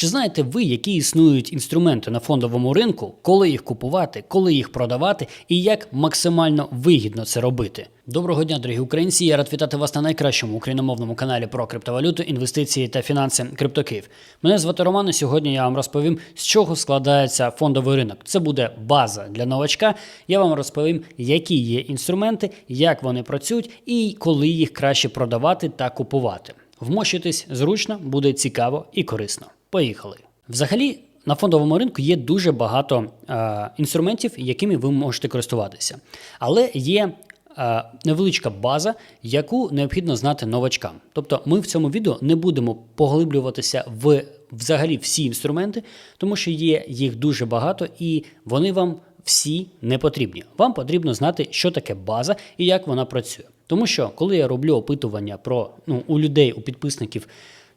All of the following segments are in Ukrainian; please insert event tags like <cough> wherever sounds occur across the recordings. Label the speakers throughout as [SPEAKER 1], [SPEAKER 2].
[SPEAKER 1] Чи знаєте ви, які існують інструменти на фондовому ринку, коли їх купувати, коли їх продавати і як максимально вигідно це робити? Доброго дня, дорогі українці! Я рад вітати вас на найкращому україномовному каналі про криптовалюту, інвестиції та фінанси Криптокиїв. Мене звати Роман. і Сьогодні я вам розповім, з чого складається фондовий ринок. Це буде база для новачка. Я вам розповім, які є інструменти, як вони працюють і коли їх краще продавати та купувати. Вмощитись зручно, буде цікаво і корисно. Поїхали. Взагалі, на фондовому ринку є дуже багато е, інструментів, якими ви можете користуватися. Але є е, невеличка база, яку необхідно знати новачкам. Тобто, ми в цьому відео не будемо поглиблюватися в взагалі всі інструменти, тому що є їх дуже багато, і вони вам всі не потрібні. Вам потрібно знати, що таке база і як вона працює. Тому що, коли я роблю опитування про ну, у людей, у підписників,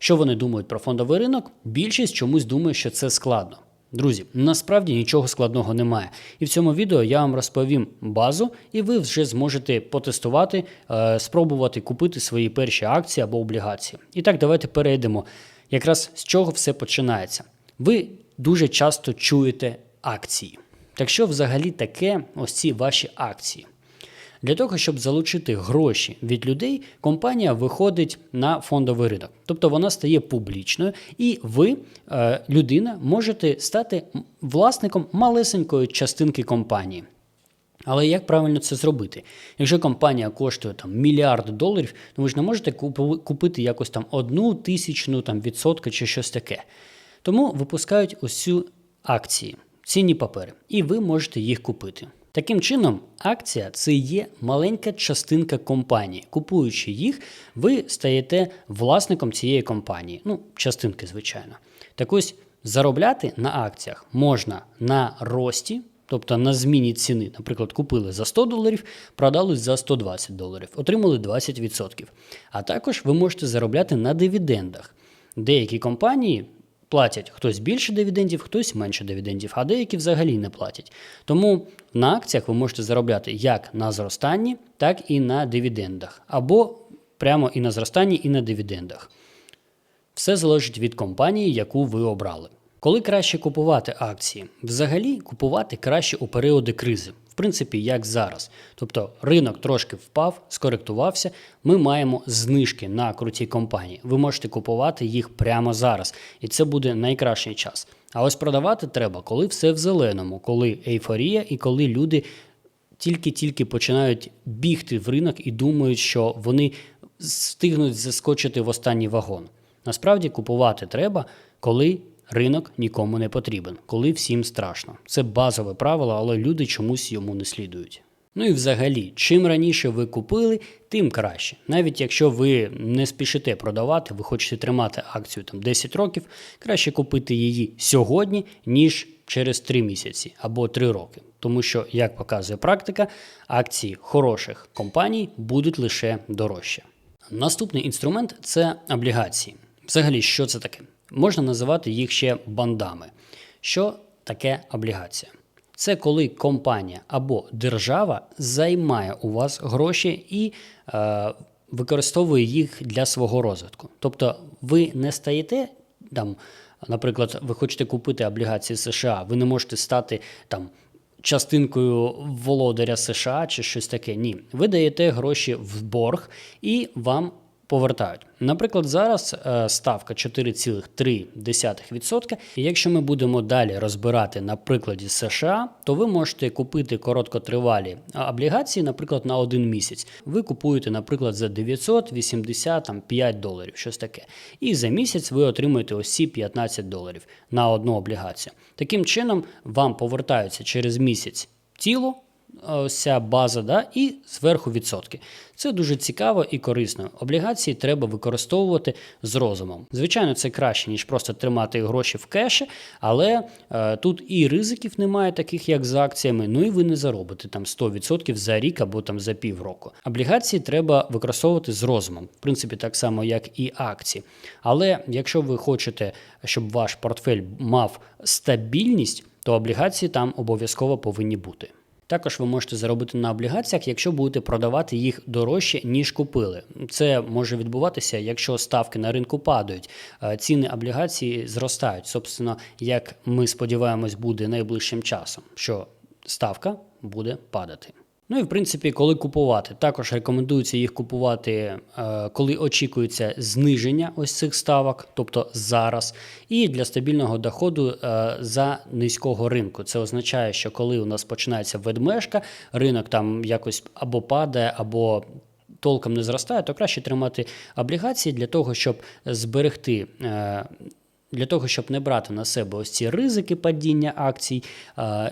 [SPEAKER 1] що вони думають про фондовий ринок, більшість чомусь думає, що це складно. Друзі, насправді нічого складного немає. І в цьому відео я вам розповім базу, і ви вже зможете потестувати, е, спробувати купити свої перші акції або облігації. І так, давайте перейдемо. Якраз з чого все починається. Ви дуже часто чуєте акції. Так що взагалі таке ось ці ваші акції? Для того, щоб залучити гроші від людей, компанія виходить на фондовий ринок. Тобто вона стає публічною, і ви, е, людина, можете стати власником малесенької частинки компанії. Але як правильно це зробити? Якщо компанія коштує там мільярд доларів, то ви ж не можете купити якось там одну тисячну там, відсотка чи щось таке. Тому випускають цю акції, цінні папери, і ви можете їх купити. Таким чином, акція це є маленька частинка компанії. Купуючи їх, ви стаєте власником цієї компанії. Ну, частинки, звичайно. Так ось заробляти на акціях можна на рості, тобто на зміні ціни. Наприклад, купили за 100 доларів, продали за 120 доларів, отримали 20%. А також ви можете заробляти на дивідендах. Деякі компанії платять хтось більше дивідендів, хтось менше дивідендів, а деякі взагалі не платять. Тому на акціях ви можете заробляти як на зростанні, так і на дивідендах, або прямо і на зростанні, і на дивідендах. Все залежить від компанії, яку ви обрали. Коли краще купувати акції? Взагалі купувати краще у періоди кризи. В принципі, як зараз. Тобто ринок трошки впав, скоректувався. Ми маємо знижки на круті компанії. Ви можете купувати їх прямо зараз, і це буде найкращий час. А ось продавати треба, коли все в зеленому, коли ейфорія і коли люди тільки-тільки починають бігти в ринок і думають, що вони встигнуть заскочити в останній вагон. Насправді купувати треба, коли ринок нікому не потрібен, коли всім страшно. Це базове правило, але люди чомусь йому не слідують. Ну і взагалі, чим раніше ви купили, тим краще. Навіть якщо ви не спішите продавати, ви хочете тримати акцію там 10 років, краще купити її сьогодні, ніж через 3 місяці або 3 роки. Тому що, як показує практика, акції хороших компаній будуть лише дорожче. Наступний інструмент це облігації. Взагалі, що це таке? Можна називати їх ще бандами. Що таке облігація? Це коли компанія або держава займає у вас гроші і е, використовує їх для свого розвитку. Тобто ви не стаєте там, наприклад, ви хочете купити облігації США, ви не можете стати там частинкою володаря США чи щось таке. Ні, ви даєте гроші в борг і вам повертають. Наприклад, зараз е, ставка 4,3%. І якщо ми будемо далі розбирати на прикладі США, то ви можете купити короткотривалі облігації, наприклад, на один місяць. Ви купуєте, наприклад, за 985 доларів, щось таке. І за місяць ви отримуєте ось ці 15 доларів на одну облігацію. Таким чином, вам повертаються через місяць тіло ось ця база, да, і зверху відсотки. Це дуже цікаво і корисно. Облігації треба використовувати з розумом. Звичайно, це краще, ніж просто тримати гроші в кеші, але е, тут і ризиків немає, таких як з акціями. Ну і ви не заробите там 100% за рік або там за півроку. Облігації треба використовувати з розумом, в принципі, так само, як і акції. Але якщо ви хочете, щоб ваш портфель мав стабільність, то облігації там обов'язково повинні бути. Також ви можете заробити на облігаціях, якщо будете продавати їх дорожче, ніж купили. Це може відбуватися, якщо ставки на ринку падають, е, ціни облігацій зростають. Собственно, як ми сподіваємось, буде найближчим часом, що ставка буде падати. Ну і в принципі, коли купувати, також рекомендується їх купувати, е, коли очікується зниження ось цих ставок, тобто зараз, і для стабільного доходу е, за низького ринку. Це означає, що коли у нас починається ведмежка, ринок там якось або падає, або толком не зростає, то краще тримати облігації для того, щоб зберегти. Для того, щоб не брати на себе ось ці ризики падіння акцій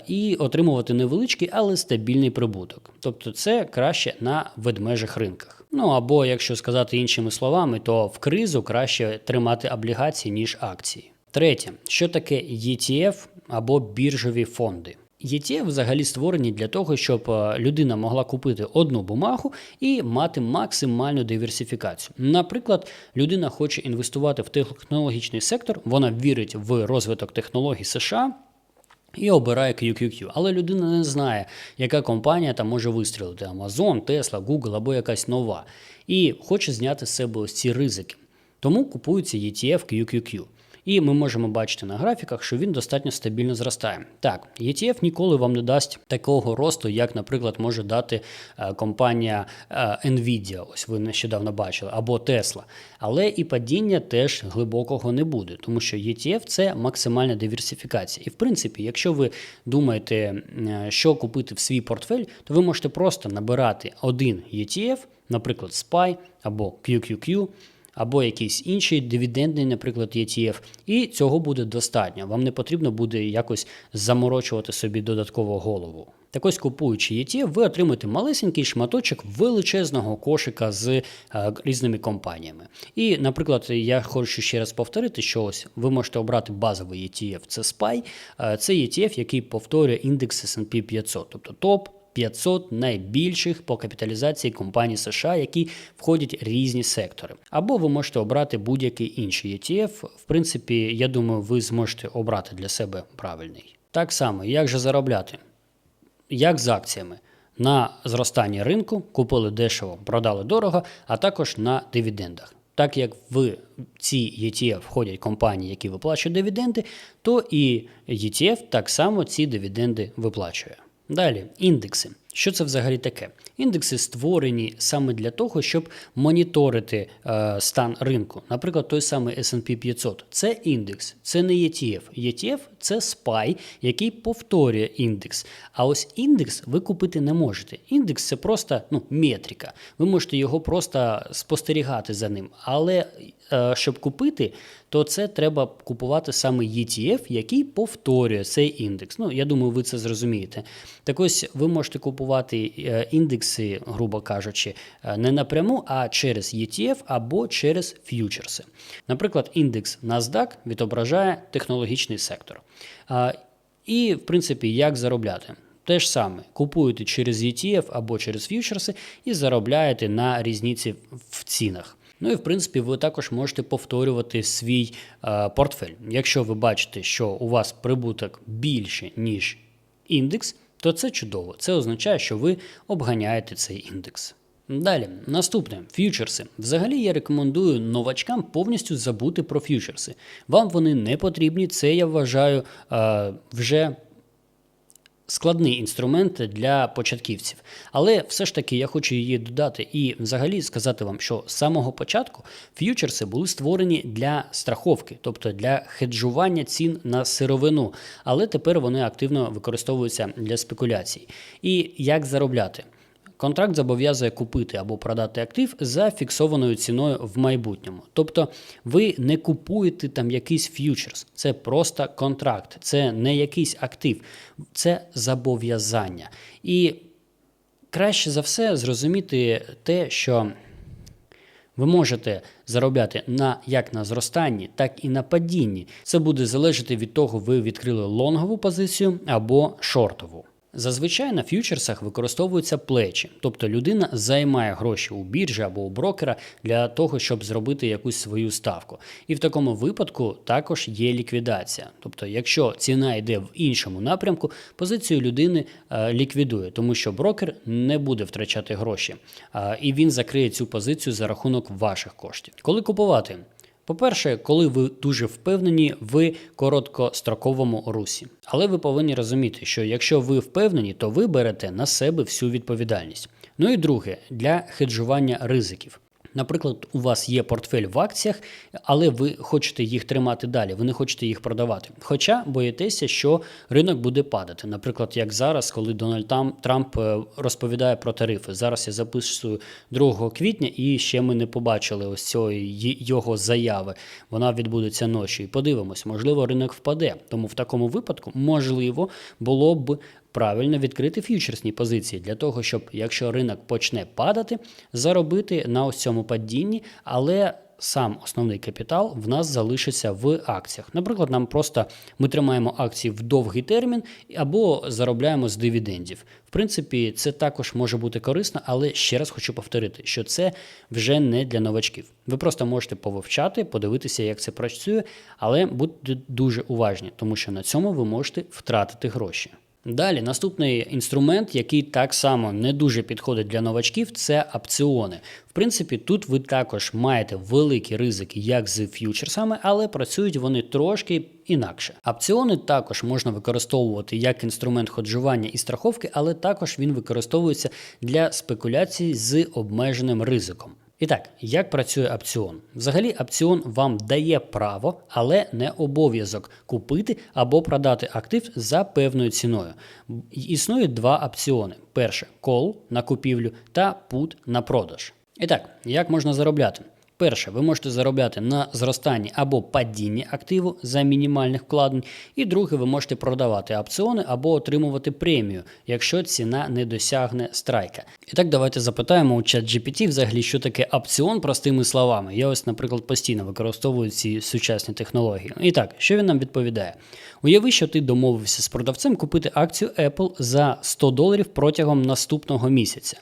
[SPEAKER 1] і отримувати невеличкий, але стабільний прибуток. Тобто це краще на ведмежих ринках. Ну або, якщо сказати іншими словами, то в кризу краще тримати облігації, ніж акції. Третє, що таке ETF або біржові фонди. ETF взагалі створені для того, щоб е, людина могла купити одну бумагу і мати максимальну диверсифікацію. Наприклад, людина хоче інвестувати в технологічний сектор, вона вірить в розвиток технологій США. І обирає QQQ. Але людина не знає, яка компанія там може вистрілити: Amazon, Tesla, Google або якась нова. І хоче зняти з себе ось ці ризики. Тому купується ETF QQQ. І ми можемо бачити на графіках, що він достатньо стабільно зростає. Так, ETF ніколи вам не дасть такого росту, як, наприклад, може дати е, компанія е, Nvidia, ось ви нещодавно бачили, або Tesla. Але і падіння теж глибокого не буде, тому що ETF – це максимальна диверсифікація. І в принципі, якщо ви думаєте, е, що купити в свій портфель, то ви можете просто набирати один ETF, наприклад, SPY або QQQ, або якийсь інший дивідендний, наприклад, ETF, і цього буде достатньо. Вам не потрібно буде якось заморочувати собі додатково голову. Так ось купуючи ETF, ви отримаєте малесенький шматочок величезного кошика з е, різними компаніями. І, наприклад, я хочу ще раз повторити, що ось ви можете обрати базовий ETF, це SPY, е, це ETF, який повторює індекс S&P 500, тобто топ 500 найбільших по капіталізації компаній США, які входять різні сектори. Або ви можете обрати будь-який інший ETF. В принципі, я думаю, ви зможете обрати для себе правильний. Так само, як же заробляти? Як з акціями? На зростанні ринку купили дешево, продали дорого, а також на дивідендах. Так як в ці ETF входять компанії, які виплачують дивіденди, то і ETF так само ці дивіденди виплачує. Далі індекси. Що це взагалі таке? Індекси створені саме для того, щоб моніторити е, стан ринку. Наприклад, той самий S&P 500. Це індекс, це не ETF. ETF – це SPY, який повторює індекс. А ось індекс ви купити не можете. Індекс це просто ну, метрика. Ви можете його просто спостерігати за ним. Але е, щоб купити, то це треба купувати саме ETF, який повторює цей індекс. Ну, я думаю, ви це зрозумієте. Так ось ви можете купувати е, індекси, грубо кажучи, е, не напряму, а через ETF або через ф'ючерси. Наприклад, індекс NASDAQ відображає технологічний сектор. І, в принципі, як заробляти? Те ж саме, купуєте через ETF або через ф'ючерси і заробляєте на різниці в цінах. Ну і в принципі, ви також можете повторювати свій е, портфель. Якщо ви бачите, що у вас прибуток більше, ніж індекс, то це чудово. Це означає, що ви обганяєте цей індекс. Далі, наступне ф'ючерси. Взагалі я рекомендую новачкам повністю забути про ф'ючерси. Вам вони не потрібні, це я вважаю вже складний інструмент для початківців. Але все ж таки я хочу її додати і взагалі сказати вам, що з самого початку ф'ючерси були створені для страховки, тобто для хеджування цін на сировину. Але тепер вони активно використовуються для спекуляцій. І як заробляти? Контракт зобов'язує купити або продати актив за фіксованою ціною в майбутньому. Тобто ви не купуєте там якийсь ф'ючерс, це просто контракт, це не якийсь актив, це зобов'язання. І краще за все зрозуміти те, що ви можете заробляти на як на зростанні, так і на падінні. Це буде залежати від того, ви відкрили лонгову позицію або шортову. Зазвичай на ф'ючерсах використовуються плечі, тобто людина займає гроші у біржі або у брокера для того, щоб зробити якусь свою ставку. І в такому випадку також є ліквідація. Тобто, якщо ціна йде в іншому напрямку, позицію людини е, ліквідує, тому що брокер не буде втрачати гроші, е, і він закриє цю позицію за рахунок ваших коштів. Коли купувати? По-перше, коли ви дуже впевнені в короткостроковому русі. Але ви повинні розуміти, що якщо ви впевнені, то ви берете на себе всю відповідальність. Ну і друге, для хеджування ризиків. Наприклад, у вас є портфель в акціях, але ви хочете їх тримати далі, ви не хочете їх продавати. Хоча боїтеся, що ринок буде падати. Наприклад, як зараз, коли Дональд Трамп е, розповідає про тарифи. Зараз я записую 2 квітня, і ще ми не побачили ось цієї його заяви. Вона відбудеться ночі. І подивимось, можливо, ринок впаде. Тому в такому випадку можливо було б правильно відкрити ф'ючерсні позиції для того, щоб якщо ринок почне падати, заробити на ось цьому падінні, але сам основний капітал в нас залишиться в акціях. Наприклад, нам просто ми тримаємо акції в довгий термін або заробляємо з дивідендів. В принципі, це також може бути корисно, але ще раз хочу повторити, що це вже не для новачків. Ви просто можете повивчати, подивитися, як це працює, але будьте дуже уважні, тому що на цьому ви можете втратити гроші. Далі, наступний інструмент, який так само не дуже підходить для новачків, це опціони. В принципі, тут ви також маєте великі ризики, як з ф'ючерсами, але працюють вони трошки інакше. Опціони також можна використовувати як інструмент ходжування і страховки, але також він використовується для спекуляцій з обмеженим ризиком. І так, як працює опціон? Взагалі, опціон вам дає право, але не обов'язок купити або продати актив за певною ціною. Існує два опціони: перше кол на купівлю та пут на продаж. І так, як можна заробляти? Перше, ви можете заробляти на зростанні або падінні активу за мінімальних вкладень. І друге, ви можете продавати опціони або отримувати премію, якщо ціна не досягне страйка. І так, давайте запитаємо у чат GPT взагалі, що таке опціон простими словами. Я ось, наприклад, постійно використовую ці сучасні технології. І так, що він нам відповідає? Уяви, що ти домовився з продавцем купити акцію Apple за 100 доларів протягом наступного місяця.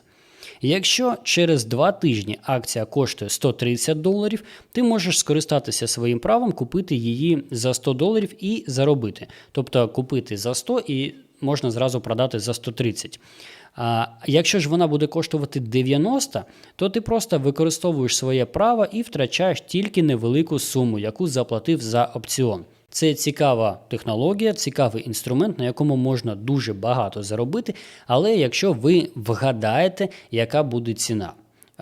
[SPEAKER 1] Якщо через два тижні акція коштує 130 доларів, ти можеш скористатися своїм правом купити її за 100 доларів і заробити. Тобто купити за 100 і можна зразу продати за 130. А якщо ж вона буде коштувати 90, то ти просто використовуєш своє право і втрачаєш тільки невелику суму, яку заплатив за опціон. Це цікава технологія, цікавий інструмент, на якому можна дуже багато заробити, але якщо ви вгадаєте, яка буде ціна.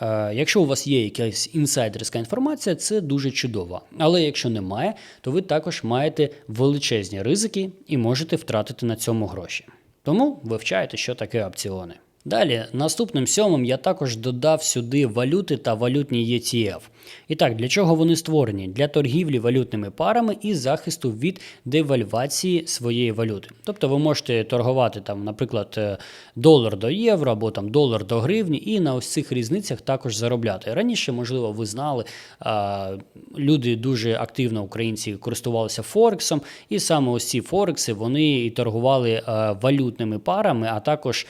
[SPEAKER 1] Е, Якщо у вас є якась інсайдерська інформація, це дуже чудово. Але якщо немає, то ви також маєте величезні ризики і можете втратити на цьому гроші. Тому вивчайте, що таке опціони. Далі, наступним сьомим я також додав сюди валюти та валютні ETF. І так, для чого вони створені? Для торгівлі валютними парами і захисту від девальвації своєї валюти. Тобто ви можете торгувати там, наприклад, е, долар до євро або там долар до гривні, і на ось цих різницях також заробляти. Раніше, можливо, ви знали, люди дуже активно українці користувалися Форексом, і саме ось ці Форекси вони і торгували валютними парами, а також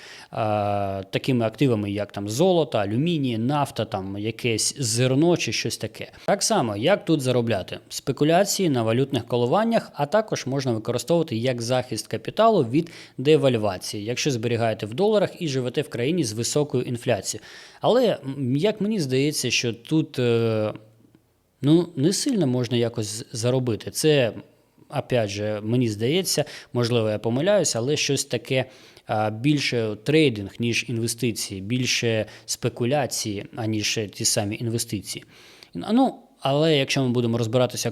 [SPEAKER 1] такими активами, як там золото, алюміній, нафта, там якесь зерно чи щось таке. Так само, як тут заробляти спекуляції на валютних коливаннях, а також можна використовувати як захист капіталу від девальвації, якщо зберігаєте в доларах і живете в країні з високою інфляцією. Але як мені здається, що тут е, ну, не сильно можна якось заробити. Це. Опять же, мені здається, можливо, я помиляюся, але щось таке більше трейдинг, ніж інвестиції, більше спекуляції, аніж ті самі інвестиції. Ну, але якщо ми будемо розбиратися,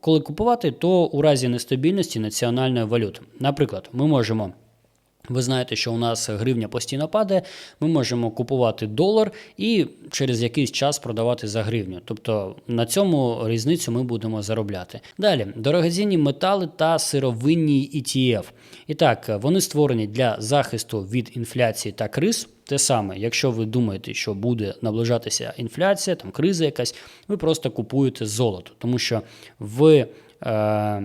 [SPEAKER 1] коли купувати, то у разі нестабільності національної валюти. Наприклад, ми можемо. Ви знаєте, що у нас гривня постійно падає, ми можемо купувати долар і через якийсь час продавати за гривню. Тобто на цьому різницю ми будемо заробляти. Далі дорогоцінні метали та сировинні ETF. І так, вони створені для захисту від інфляції та криз. Те саме, якщо ви думаєте, що буде наближатися інфляція, там криза якась, ви просто купуєте золото, тому що в, е,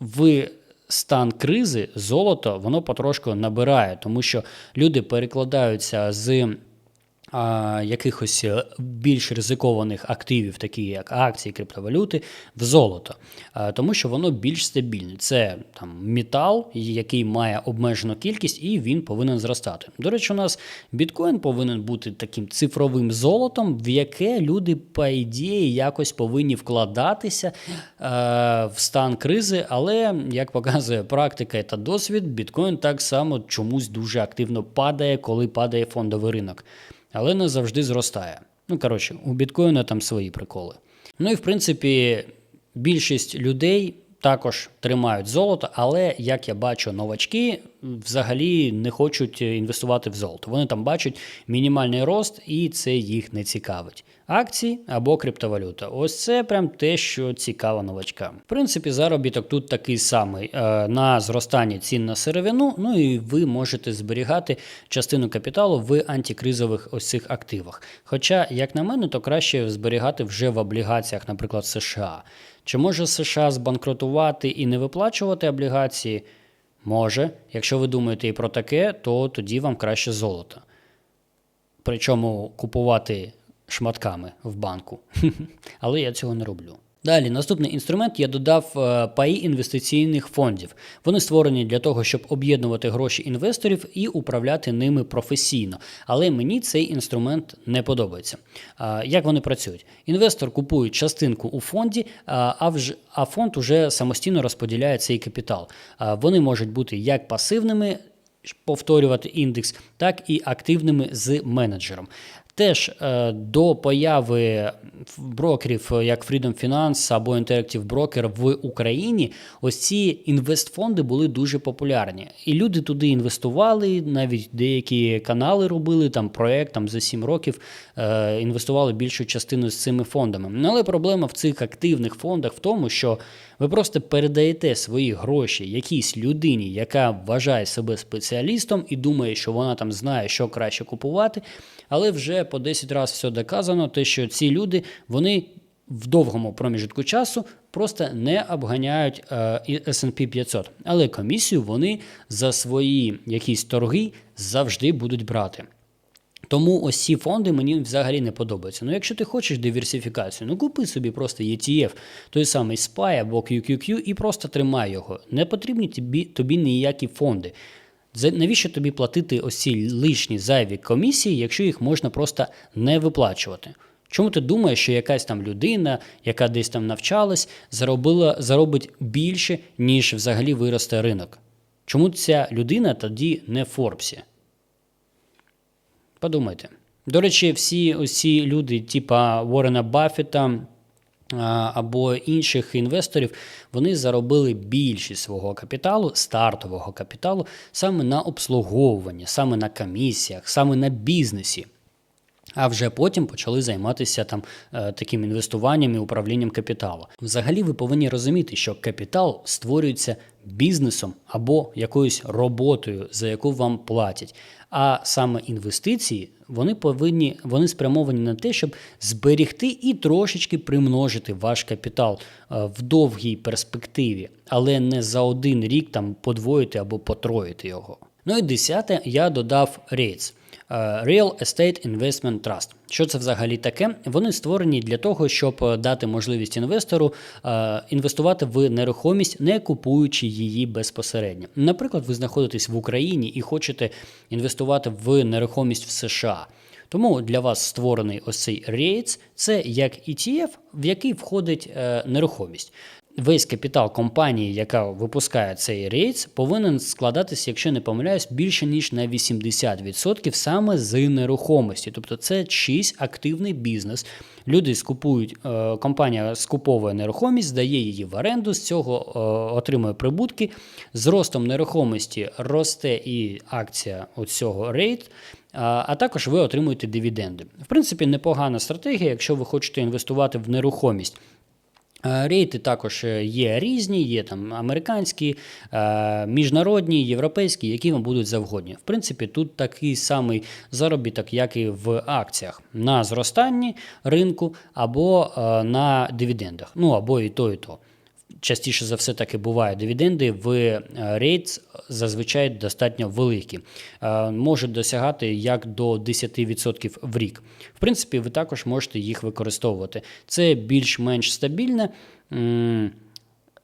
[SPEAKER 1] в стан кризи золото воно потрошку набирає, тому що люди перекладаються з а, якихось е, більш ризикованих активів, такі як акції, криптовалюти, в золото, а, тому що воно більш стабільне. Це там метал, який має обмежену кількість, і він повинен зростати. До речі, у нас біткоін повинен бути таким цифровим золотом, в яке люди, по ідеї, якось повинні вкладатися е, в стан кризи, але як показує практика та досвід, біткоін так само чомусь дуже активно падає, коли падає фондовий ринок але не завжди зростає. Ну, коротше, у біткоїна там свої приколи. Ну і в принципі, більшість людей також тримають золото, але як я бачу, новачки взагалі не хочуть інвестувати в золото. Вони там бачать мінімальний рост, і це їх не цікавить. Акції або криптовалюта. Ось це прям те, що цікаво новачкам. В принципі, заробіток тут такий самий е, на зростання цін на сировину. Ну і ви можете зберігати частину капіталу в антикризових ось цих активах. Хоча, як на мене, то краще зберігати вже в облігаціях, наприклад, США. Чи може США збанкрутувати і не виплачувати облігації? Може, якщо ви думаєте і про таке, то тоді вам краще золото. Причому купувати шматками в банку. <laughs> Але я цього не роблю. Далі, наступний інструмент я додав е, паї інвестиційних фондів. Вони створені для того, щоб об'єднувати гроші інвесторів і управляти ними професійно. Але мені цей інструмент не подобається. Як вони працюють? Інвестор купує частинку у фонді, а фонд уже самостійно розподіляє цей капітал. Вони можуть бути як пасивними. Повторювати індекс, так і активними з менеджером. Теж е, до появи брокерів, е, як Freedom Finance або Interactive Broker в Україні, ось ці інвестфонди були дуже популярні. І люди туди інвестували, навіть деякі канали робили там проект там за 7 років е, інвестували більшу частину з цими фондами. Але проблема в цих активних фондах в тому, що ви просто передаєте свої гроші якійсь людині, яка вважає себе спеціалістом і думає, що вона там знає, що краще купувати. Але вже по 10 разів все доказано, те, що ці люди вони в довгому проміжку часу просто не обганяють е, S&P 500. Але комісію вони за свої якісь торги завжди будуть брати. Тому ось ці фонди мені взагалі не подобаються. Ну, якщо ти хочеш диверсифікацію, ну купи собі просто ETF, той самий SPY або QQQ і просто тримай його. Не потрібні тобі, тобі ніякі фонди. Навіщо тобі платити ось ці лишні зайві комісії, якщо їх можна просто не виплачувати? Чому ти думаєш, що якась там людина, яка десь там навчалась, заробила, заробить більше, ніж взагалі виросте ринок? Чому ця людина тоді не в Форбсі? Подумайте. До речі, всі ці люди, типа Уоррена Баффета або інших інвесторів, вони заробили більшість свого капіталу, стартового капіталу, саме на обслуговуванні, саме на комісіях, саме на бізнесі. А вже потім почали займатися там е, таким інвестуванням і управлінням капіталу. Взагалі, ви повинні розуміти, що капітал створюється бізнесом або якоюсь роботою, за яку вам платять. А саме інвестиції вони повинні вони спрямовані на те, щоб зберігти і трошечки примножити ваш капітал е, в довгій перспективі, але не за один рік там подвоїти або потроїти його. Ну і десяте я додав REITs. Е, Real Estate Investment Trust. Що це взагалі таке? Вони створені для того, щоб дати можливість інвестору е, інвестувати в нерухомість, не купуючи її безпосередньо. Наприклад, ви знаходитесь в Україні і хочете інвестувати в нерухомість в США. Тому для вас створений ось цей REITs – це як ETF, в який входить е, нерухомість весь капітал компанії, яка випускає цей рейс, повинен складатися, якщо не помиляюсь, більше ніж на 80% саме з нерухомості. Тобто це чийсь активний бізнес. Люди скупують, е, компанія скуповує нерухомість, здає її в оренду, з цього е, отримує прибутки. З ростом нерухомості росте і акція цього рейт. А також ви отримуєте дивіденди. В принципі, непогана стратегія, якщо ви хочете інвестувати в нерухомість. Е, рейти також е, є різні, є там американські, е, міжнародні, європейські, які вам будуть завгодні. В принципі, тут такий самий заробіток, як і в акціях, на зростанні ринку або на дивідендах. Ну або і то, і то. Частіше за все таки буває дивіденди в е, REITs зазвичай достатньо великі, Е, можуть досягати як до 10% в рік. В принципі, ви також можете їх використовувати. Це більш-менш стабільне.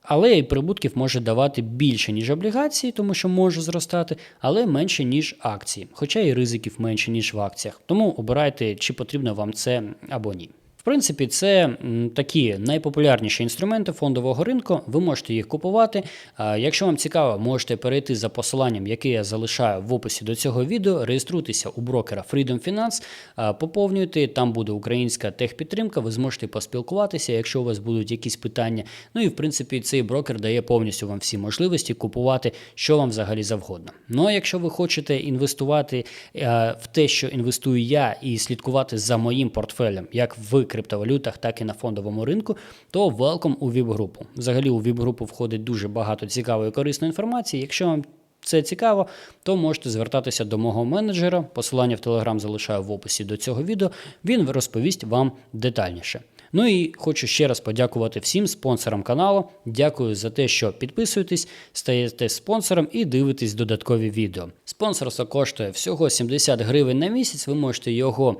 [SPEAKER 1] але і прибутків може давати більше, ніж облігації, тому що може зростати, але менше, ніж акції, хоча і ризиків менше, ніж в акціях. Тому обирайте, чи потрібно вам це або ні. Принципі, це такі найпопулярніші інструменти фондового ринку. Ви можете їх купувати. Якщо вам цікаво, можете перейти за посиланням, яке я залишаю в описі до цього відео. Реєструйтеся у брокера Freedom Finance, поповнюйте. Там буде українська техпідтримка. Ви зможете поспілкуватися, якщо у вас будуть якісь питання. Ну і в принципі, цей брокер дає повністю вам всі можливості купувати, що вам взагалі завгодно. Ну а якщо ви хочете інвестувати в те, що інвестую я, і слідкувати за моїм портфелем, як в криптовалютах, так і на фондовому ринку, то welcome у VIP-групу. Взагалі у VIP-групу входить дуже багато цікавої корисної інформації. Якщо вам це цікаво, то можете звертатися до мого менеджера. Посилання в Telegram залишаю в описі до цього відео. Він розповість вам детальніше. Ну і хочу ще раз подякувати всім спонсорам каналу. Дякую за те, що підписуєтесь, стаєте спонсором і дивитесь додаткові відео. Спонсорство коштує всього 70 гривень на місяць. Ви можете його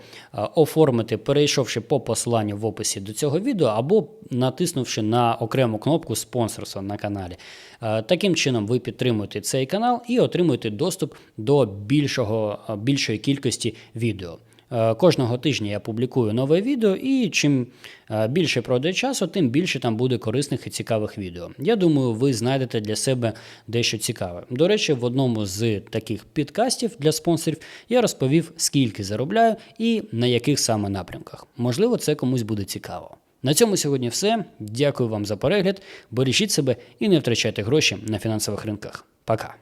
[SPEAKER 1] оформити, перейшовши по посиланню в описі до цього відео, або натиснувши на окрему кнопку спонсорства на каналі. Таким чином ви підтримуєте цей канал і отримуєте доступ до більшого, більшої кількості відео. Е, Кожного тижня я публікую нове відео, і чим е, більше пройде часу, тим більше там буде корисних і цікавих відео. Я думаю, ви знайдете для себе дещо цікаве. До речі, в одному з таких підкастів для спонсорів я розповів, скільки заробляю і на яких саме напрямках. Можливо, це комусь буде цікаво. На цьому сьогодні все. Дякую вам за перегляд. Бережіть себе і не втрачайте гроші на фінансових ринках. Пока.